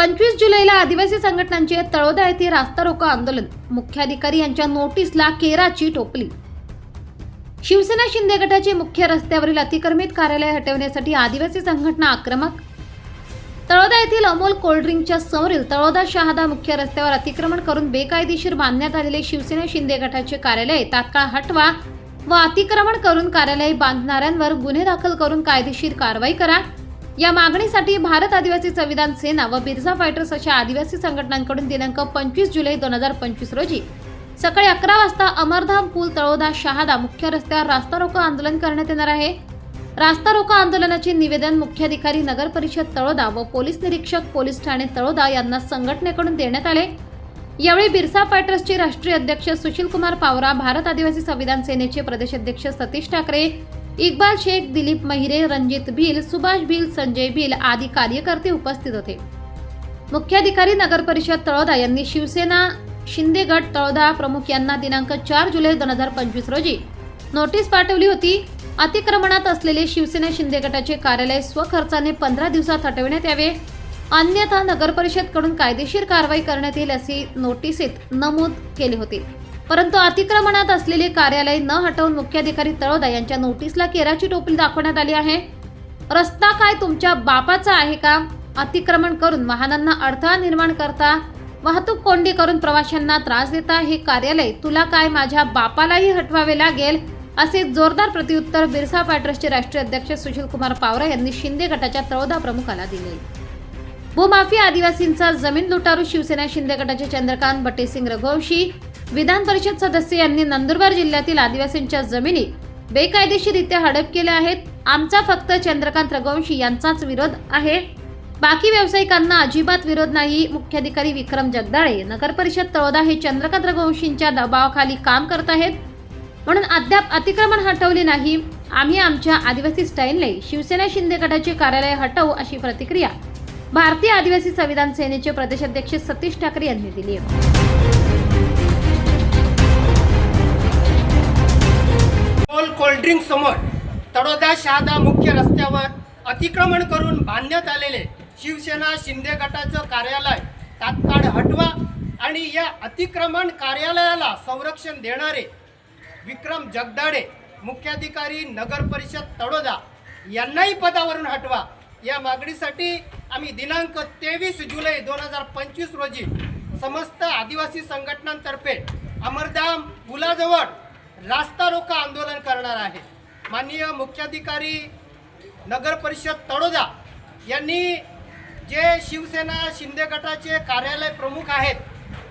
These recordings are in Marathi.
पंचवीस जुलैला आदिवासी संघटनांचे तळोदा येथे रास्ता रोको आंदोलन. मुख्याधिकारी यांच्या नोटीसला केराची टोपली. शिवसेना शिंदे गटाचे मुख्य रस्त्यावरील अतिक्रमित कार्यालय हटवण्यासाठी आदिवासी संघटना आक्रमक. तळोदा येथील अमोल कोल्ड्रिंकच्या समोरील तळोदा शहादा मुख्य रस्त्यावर अतिक्रमण करून बेकायदेशीर बांधण्यात आलेले शिवसेना शिंदे गटाचे कार्यालय तात्काळ हटवा व अतिक्रमण करून कार्यालय बांधणाऱ्यांवर गुन्हे दाखल करून कायदेशीर कारवाई करा. या मागणीसाठी भारत आदिवासी संविधान सेना व बिरसा फायटर्स अशा आदिवासी संघटनांकडून दिनांक पंचवीस जुलै दोन हजार पंचवीस रोजी सकाळी अकरा वाजता अमरधाम पूल तळोदा शहादा मुख्य रस्त्यावर रास्ता रोको आंदोलन करण्यात येणार आहे. रास्ता रोको आंदोलनाचे निवेदन मुख्याधिकारी नगर परिषद तळोदा व पोलीस निरीक्षक पोलीस ठाणे तळोदा यांना संघटनेकडून देण्यात आले. यावेळी बिरसा फायटर्सचे राष्ट्रीय अध्यक्ष सुशील कुमार पावरा भारत आदिवासी संविधान सेनेचे प्रदेशाध्यक्ष सतीश ठाकरे इक्बाल शेख दिलीप महिरे रणजित भिल सुभाष भिल संजय भिल आदी कार्यकर्ते उपस्थित होते. मुख्याधिकारी नगर परिषद तळोदा यांनी शिवसेना शिंदे गट तळोदा प्रमुख यांना दिनांक चार जुलै दोन हजार पंचवीस रोजी नोटीस पाठवली होती. अतिक्रमणात असलेले शिवसेना शिंदे गटाचे कार्यालय स्वखर्चाने पंधरा दिवसात हटविण्यात यावे. अन्यथा नगर परिषदकडून कायदेशीर कारवाई करण्यात येईल असे नोटिसीत नमूद केले होते. परंतु अतिक्रमणात असलेले कार्यालय न हटवून मुख्याधिकारी तळोदा यांच्या नोटीसला केराची टोपली दाखवण्यात आली आहे. रस्ता काय तुमच्या बापाचा आहे का? अतिक्रमण करून वाहनांना अडथळा निर्माण करता वाहतूक कोंडी करून प्रवाशांना त्रास देता हे कार्यालय तुला काय माझ्या बापालाही हटवावे लागेल? असे जोरदार प्रत्युत्तर बिरसा पॅटर्सचे राष्ट्रीय अध्यक्ष सुशील कुमार पावरा यांनी शिंदे गटाच्या तळोदा प्रमुखाला दिले. भूमाफी आदिवासींचा जमीन लुटारू शिवसेना शिंदे गटाचे चंद्रकांत बटेसिंग रघुवंशी विधान परिषद सदस्य यांनी नंदुरबार जिल्ह्यातील आदिवासींच्या जमिनी बेकायदेशीरित्या हडप केल्या आहेत. आमचा फक्त चंद्रकांत रघुवंशी यांचाच विरोध आहे. बाकी व्यावसायिकांना अजिबात विरोध नाही. मुख्याधिकारी विक्रम जगदाळे नगर परिषद तळोदा हे चंद्रकांत रघुवंशींच्या दबावाखाली काम करत आहेत. म्हणून अद्याप अतिक्रमण हटवले नाही. आम्ही आमच्या आदिवासी स्टाईलने शिवसेना शिंदे गटाचे कार्यालय हटवू अशी प्रतिक्रिया भारतीय आदिवासी संविधान सेनेचे प्रदेशाध्यक्ष सतीश ठाकरे यांनी दिली आहे. मोल कोल्ड्रिंक समोर तडोदा शहादा मुख्य रस्त्यावर अतिक्रमण करून बांधण्यात आलेले शिवसेना शिंदे गटाचं कार्यालय तात्काळ हटवा आणि या अतिक्रमण कार्यालयाला संरक्षण देणारे विक्रम जगदाडे मुख्याधिकारी नगर परिषद तडोदा यांनाही पदावरून हटवा. या मागणीसाठी आम्ही दिनांक तेवीस जुलै दोन हजार पंचवीस रोजी समस्त आदिवासी संघटनांतर्फे अमरधाम पुलाजवळ रास्ता रोका आंदोलन करणार आहे. माननीय मुख्याधिकारी नगर परिषद तळोदा यांनी जे शिवसेना शिंदे गटाचे कार्यालय प्रमुख आहेत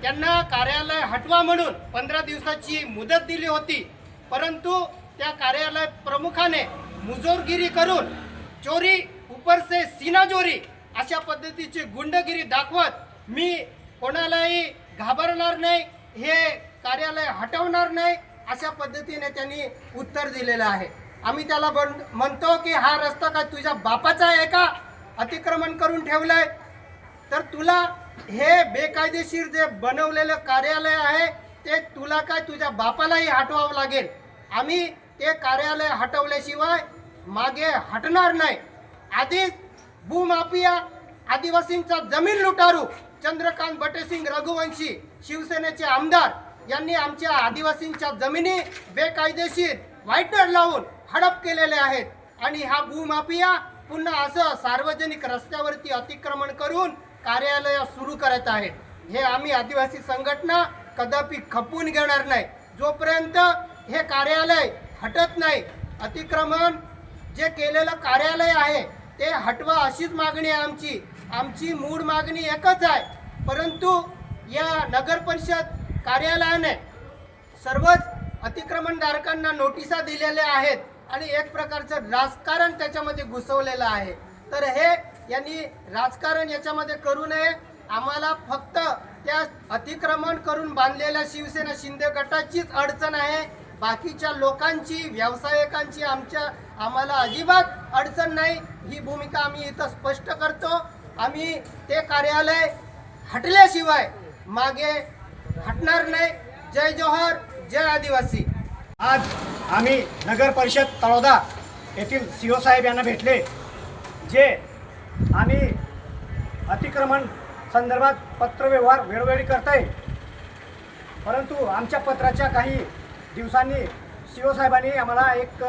त्यांना कार्यालय हटवा म्हणून पंधरा दिवसाची मुदत दिली होती. परंतु त्या कार्यालय प्रमुखाने मुजोरगिरी करून चोरी ऊपर से सीना चोरी अशा पद्धतीची गुंडगिरी दाखवत मी कोणालाही घाबरणार नाही हे कार्यालय हटवणार नाही. अशा पद्धतीने त्यांनी उत्तर दिलेलं आहे. आम्ही त्याला बन म्हणतो की हा रस्ता काय तुझ्या बापाचा आहे का? अतिक्रमण करून ठेवलंय. तर तुला हे बेकायदेशीर जे बनवलेलं कार्यालय आहे ते तुला काय तुझ्या बापालाही हटवावं लागेल? आम्ही ते कार्यालय हटवल्याशिवाय मागे हटणार नाही. आधीच भूमाफिया आदिवासींचा जमीन लुटारू चंद्रकांत बटेसिंग रघुवंशी शिवसेनेचे आमदार यांनी आमच्या आदिवासींच्या जमिनी बेकायदेशीर वाईटनर लावून हडप केलेले आहेत. आणि हा भूमाफिया पुन्हा असं सार्वजनिक रस्त्यावरती अतिक्रमण करून कार्यालय सुरू करत आहेत. हे आम्ही आदिवासी संघटना कदापि खपवून घेणार नाही. जोपर्यंत हे कार्यालय हटत नाही अतिक्रमण जे केलेलं कार्यालय आहे ते हटवा अशीच मागणी आहे आमची. आमची मूळ मागणी एकच आहे. परंतु या नगर परिषद कार्यालयाने सर्वच अतिक्रमणधारकांना नोटिसा दिलेल्या आहेत आणि एक प्रकारचं राजकारण त्याच्यामध्ये घुसवलेलं आहे. तर हे यांनी राजकारण याच्यामध्ये करू नये. आम्हाला फक्त त्या अतिक्रमण करून बांधलेल्या शिवसेना शिंदे गटाचीच अडचण आहे. बाकीच्या लोकांची व्यावसायिकांची आमच्या आम्हाला अजिबात अडचण नाही. ही भूमिका आम्ही इथं स्पष्ट करतो. आम्ही ते कार्यालय हटल्याशिवाय मागे हटणार नाही. जय जोहर जय आदिवासी. आज आम्ही नगर परिषद तळोदा येथील सी ओ साहेब यांना भेटले जे आम्ही अतिक्रमण संदर्भात पत्रव्यवहार वेळोवेळी करत आहे परंतु आमच्या पत्राच्या काही दिवसांनी सी ओ साहेबांनी आम्हाला एक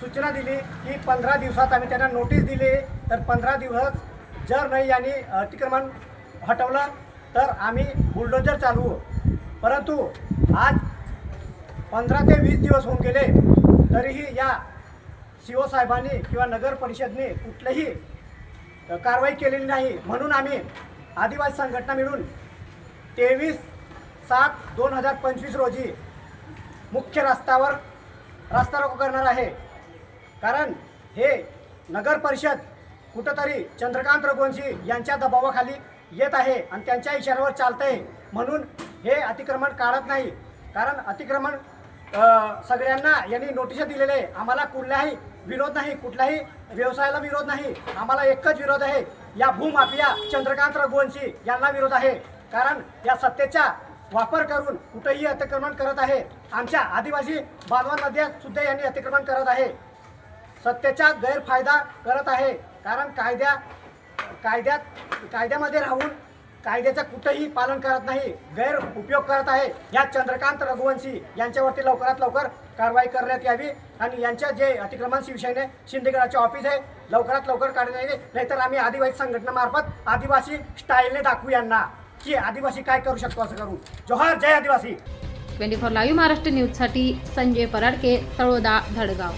सूचना दिली की पंधरा दिवसात आम्ही त्यांना नोटीस दिली. तर पंधरा दिवस जर नाही यांनी अतिक्रमण हटवलं तर आम्ही बुलडोजर चालवू परंतु आज पंधरा ते वीस दिवस होऊन गेले तरीही या सी ओ साहेबांनी किंवा नगर परिषदने कुठलीही कारवाई केलेली नाही. म्हणून आम्ही आदिवासी संघटना मिळून तेवीस सात दोन हजार पंचवीस रोजी मुख्य रस्त्यावर रस्ता रोको करणार आहे. कारण हे नगर परिषद कुठंतरी चंद्रकांत रघुवंशी यांच्या दबावाखाली येत आहे आणि त्यांच्या इशाऱ्यावर चालत आहे म्हणून हे अतिक्रमण काढत नाही. कारण अतिक्रमण सगळ्यांना यांनी नोटिसा दिलेले. आहे आम्हाला कुठलाही विरोध नाही कुठल्याही व्यवसायाला विरोध नाही. आम्हाला एकच विरोध आहे. या भूमाफिया चंद्रकांत रघुवंशी यांना विरोध आहे. कारण या सत्तेचा वापर करून कुठेही अतिक्रमण करत आहे. आमच्या आदिवासी बांधवांमध्ये सुद्धा यांनी अतिक्रमण करत आहे. सत्तेचा गैरफायदा करत आहे. कारण कायद्या कायद्यात कायद्यामध्ये राहून कायद्याचं कुठंही पालन करत नाही गैर उपयोग करत आहे या चंद्रकांत रघुवंशी यांच्यावरती लवकरात लवकर कारवाई करण्यात यावी आणि यांच्या जे अतिक्रमण शिवसेने शिंदेगडाचे ऑफिस आहे लवकरात लवकर काढण्यात यावे. नाहीतर आम्ही आदिवासी संघटनेमार्फत आदिवासी स्टाईलने दाखवू यांना. की आदिवासी काय करू शकतो असं करू. जोहार जय आदिवासी. ट्वेंटी फोर लाईव्ह महाराष्ट्र न्यूजसाठी संजय पराडके तळोदा धडगाव.